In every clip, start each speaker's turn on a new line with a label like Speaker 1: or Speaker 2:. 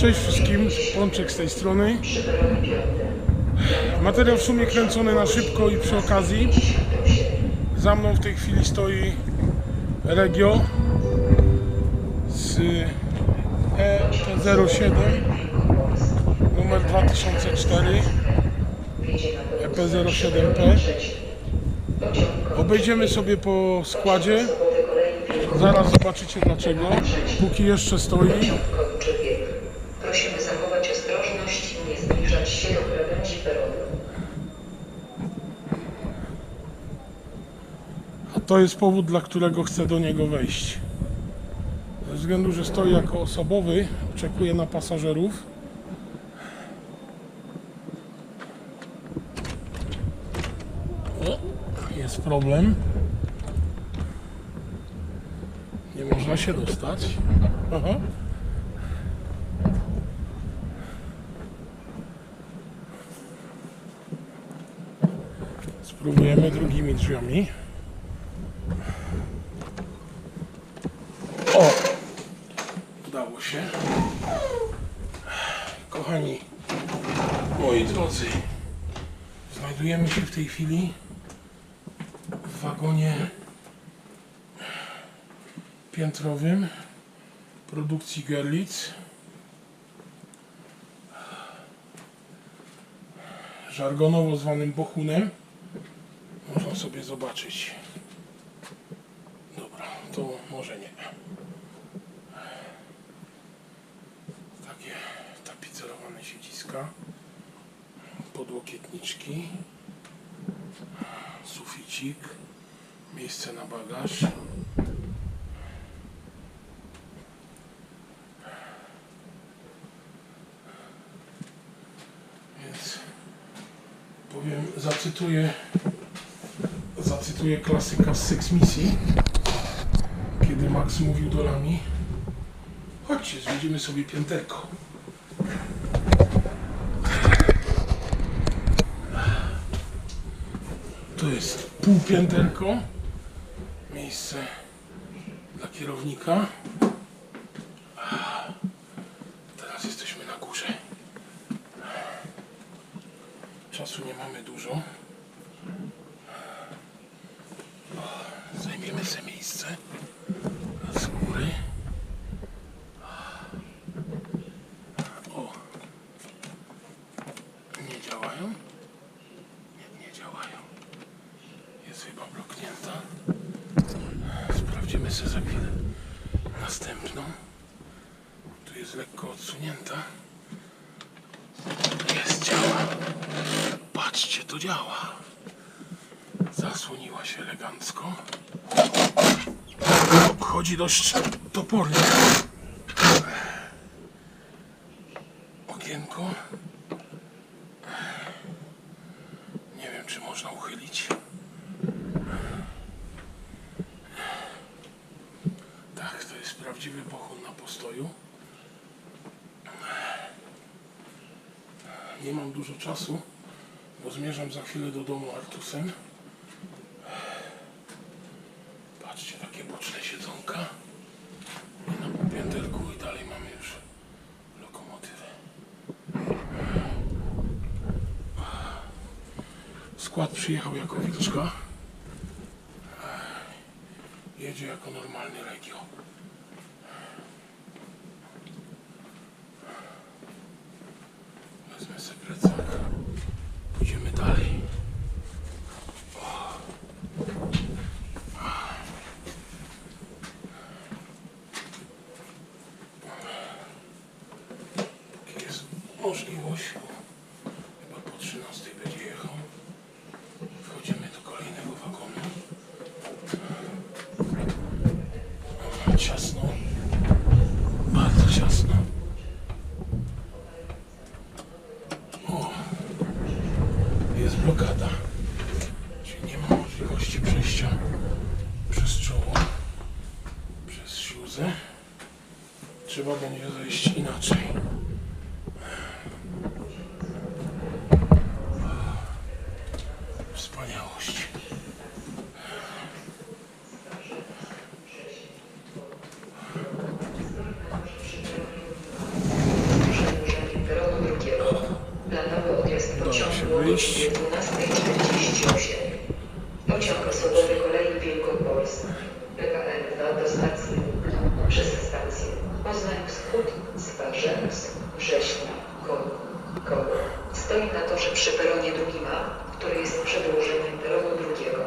Speaker 1: Cześć wszystkim, Pączek z tej strony. Materiał w sumie kręcony na szybko i przy okazji. Za mną w tej chwili stoi Regio z EP07 numer 2004 EP07P. Obejdziemy sobie po składzie. Zaraz zobaczycie dlaczego. Póki jeszcze stoi. To jest powód, dla którego chcę do niego wejść. Ze względu, że stoi jako osobowy, oczekuje na pasażerów. O, jest problem. Nie można się dostać. Aha. Spróbujemy drugimi drzwiami. O! Udało się. Kochani, moi drodzy, znajdujemy się w tej chwili w wagonie piętrowym produkcji Gerlitz. Żargonowo zwanym Bochunem. Można sobie zobaczyć. Dobra, to może nie. Takie tapicerowane siedziska, podłokietniczki, suficik, miejsce na bagaż. Więc powiem, zacytuję, zacytuję klasyka z Six Misji, kiedy Max mówił do Lami, chodźcie, zwiedzimy sobie pięterko. To jest półpięterko, miejsce dla kierownika. Teraz jesteśmy na górze. Czasu nie mamy dużo. Zajmiemy sobie miejsce z góry. O! Nie działają? Nie, nie działają. Jest chyba bloknięta. Sprawdzimy sobie za chwilę następną. Tu jest lekko odsunięta. Jest, działa. Patrzcie, to działa. Zasłoniła się elegancko. Chodzi dość topornie. Okienko. Nie wiem, czy można uchylić. Tak, to jest prawdziwy pochód na postoju. Nie mam dużo czasu, bo zmierzam za chwilę do domu Artusem. Patrzcie, takie boczne siedzonka. I na półpięterku i dalej mamy już lokomotywę. Skład przyjechał jako wilczka. Jedzie jako normalny Regio. O,
Speaker 2: 12.48. Pociąg osobowy kolei Wielkopolska. PKM 2 do stacji przez stację Poznań Wschód, Zwarzębsk, Września, Koło. Koło. Stoi na torze przy peronie drugim A, który jest przedłużeniem peronu drugiego.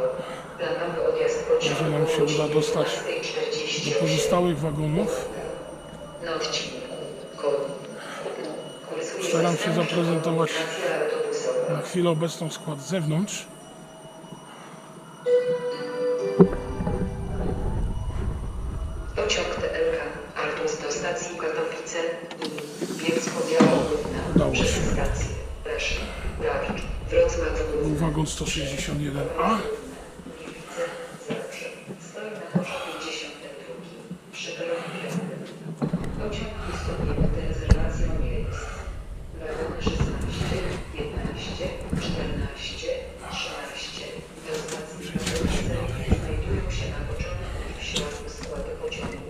Speaker 2: Planowy odjazd pociągu
Speaker 1: Może nam się uda dostać
Speaker 2: 12:48.
Speaker 1: Do pozostałych wagonów
Speaker 2: Koło.
Speaker 1: Staram się zaprezentować. Na chwilę obecną skład z zewnątrz.
Speaker 2: Pociąg TLK Artus do stacji Katowice i Bielsko-Biała Główna
Speaker 1: Udało
Speaker 2: przez
Speaker 1: się.
Speaker 2: stację Leszno, Rawicz, Wrocław
Speaker 1: wagon 161A.
Speaker 2: Gliwice, Zabrze. Stoi na torze 52 przy peronie piątym. Pociąg dysponuje rezerwacją miejsc. Wagony 16, 15, 14, 13 do stacji Katowice znajdują się na początku i w środku składu pociągu.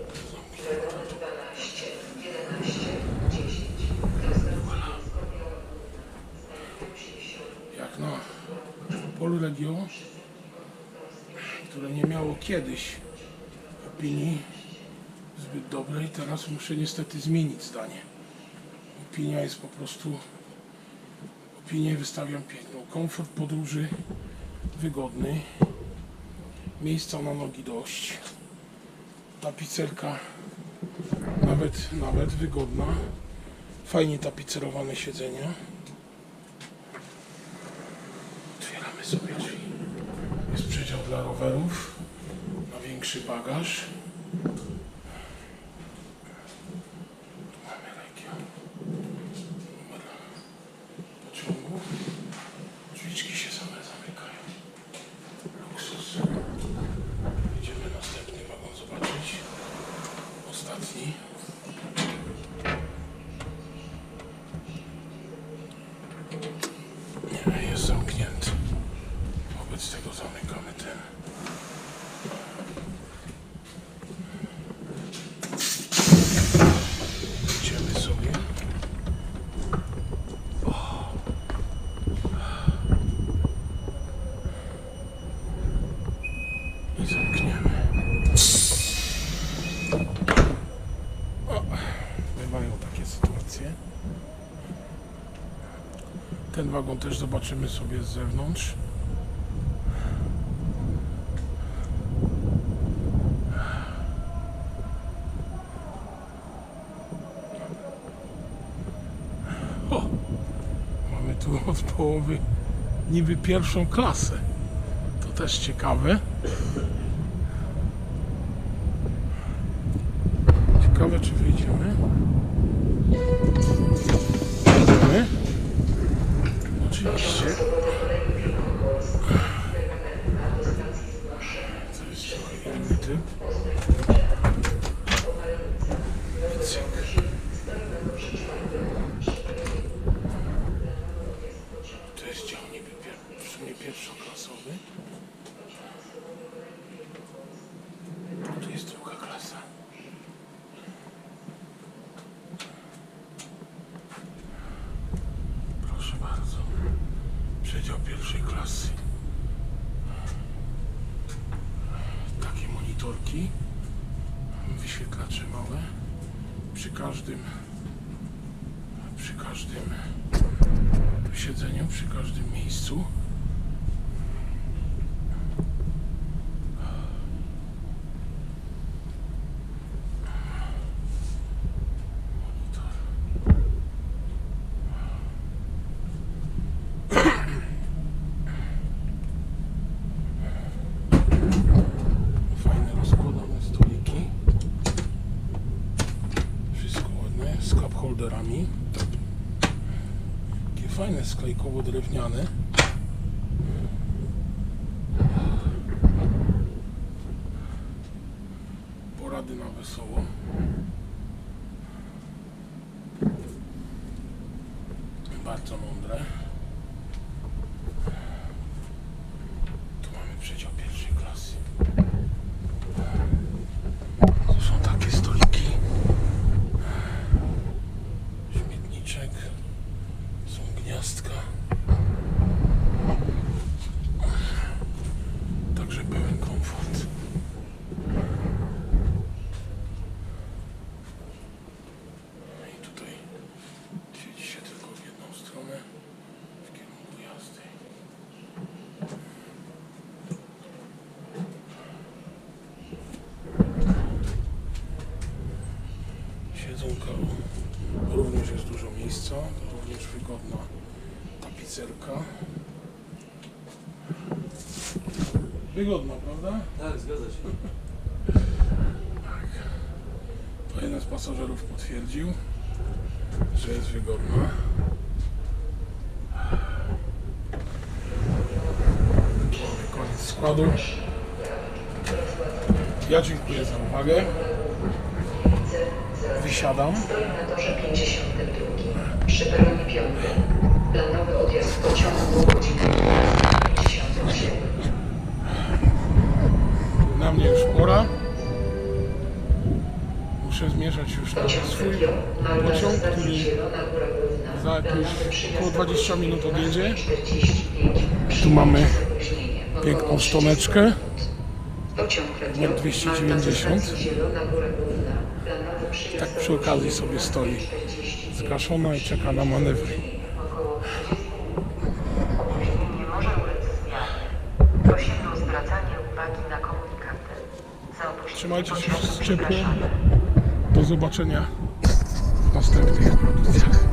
Speaker 2: Wagony 12, 11, 10 do stacji Bielsko-Biała Główna znajdują się w środku
Speaker 1: Jak na Polregio, które nie miało kiedyś opinii zbyt dobrej, teraz muszę niestety zmienić zdanie. Opinia jest po prostu, opinię wystawiam piękną. Komfort podróży wygodny, miejsca na nogi dość, tapicerka nawet, nawet wygodna, fajnie tapicerowane siedzenia. Otwieramy sobie drzwi. Jest przedział dla rowerów na większy bagaż. Tu mamy region. Numer pociągu. Drzwiczki się same zamykają. Luksus. Idziemy następny wagon zobaczyć. Ostatni. Nie, jest zamknięty. Wobec tego zamykamy ten. Idziemy sobie. O. I zamkniemy. O. Bywają sytuacje. Ten wagon też zobaczymy sobie z zewnątrz. O, mamy tu od połowy niby pierwszą klasę. To też ciekawe. Ciekawe, czy wyjdziemy. Wyjdziemy. Oczywiście.
Speaker 2: osobowy kolei Wielkopolska. PKM 2 do stacji Zgłoszenia.
Speaker 1: To jest trochę inny typ. To jest dział niby pier- w sumie pierwszoklasowy. A tu jest druga klasa. Proszę bardzo. Przedział pierwszej klasy. Takie monitorki. Wyświetlacze małe. Przy każdym przy każdym siedzeniu, przy każdym miejscu. Sklejkowo-drewniane. Porady na wesoło. Bardzo mądre. Tu mamy przedział pierwszej klasy. To są takie stoliki. Śmietniczek. Są gniazdka. Tu również jest dużo miejsca, wygodna tapicerka. Wygodna, prawda?
Speaker 3: Tak, zgadza się.
Speaker 1: To jeden z pasażerów potwierdził, że jest wygodna. Koniec składu. Ja dziękuję za uwagę. Wysiadam.
Speaker 2: Stoi na torze 52 przy peronie 5. Planowy odjazd pociągu godzina 57.
Speaker 1: Na mnie już pora. Muszę zmierzać już na swój pociąg, który za jakieś około 20 minut odjedzie.
Speaker 2: 45.
Speaker 1: Tu mamy piękną
Speaker 2: 30
Speaker 1: stoneczkę. Numer 290.
Speaker 2: Malta stacji Zielona Góra Główna. Planowy przyjazd
Speaker 1: Tak przy okazji sobie stoi
Speaker 2: 45.
Speaker 1: zgaszona i czeka na manewry.
Speaker 2: Około 30 Opóźnienie może ulec zmianie. Prosimy o zwracanie uwagi na komunikaty. Za opóźnienie
Speaker 1: Trzymajcie się wszyscy ciepło. Do zobaczenia w następnych produkcjach.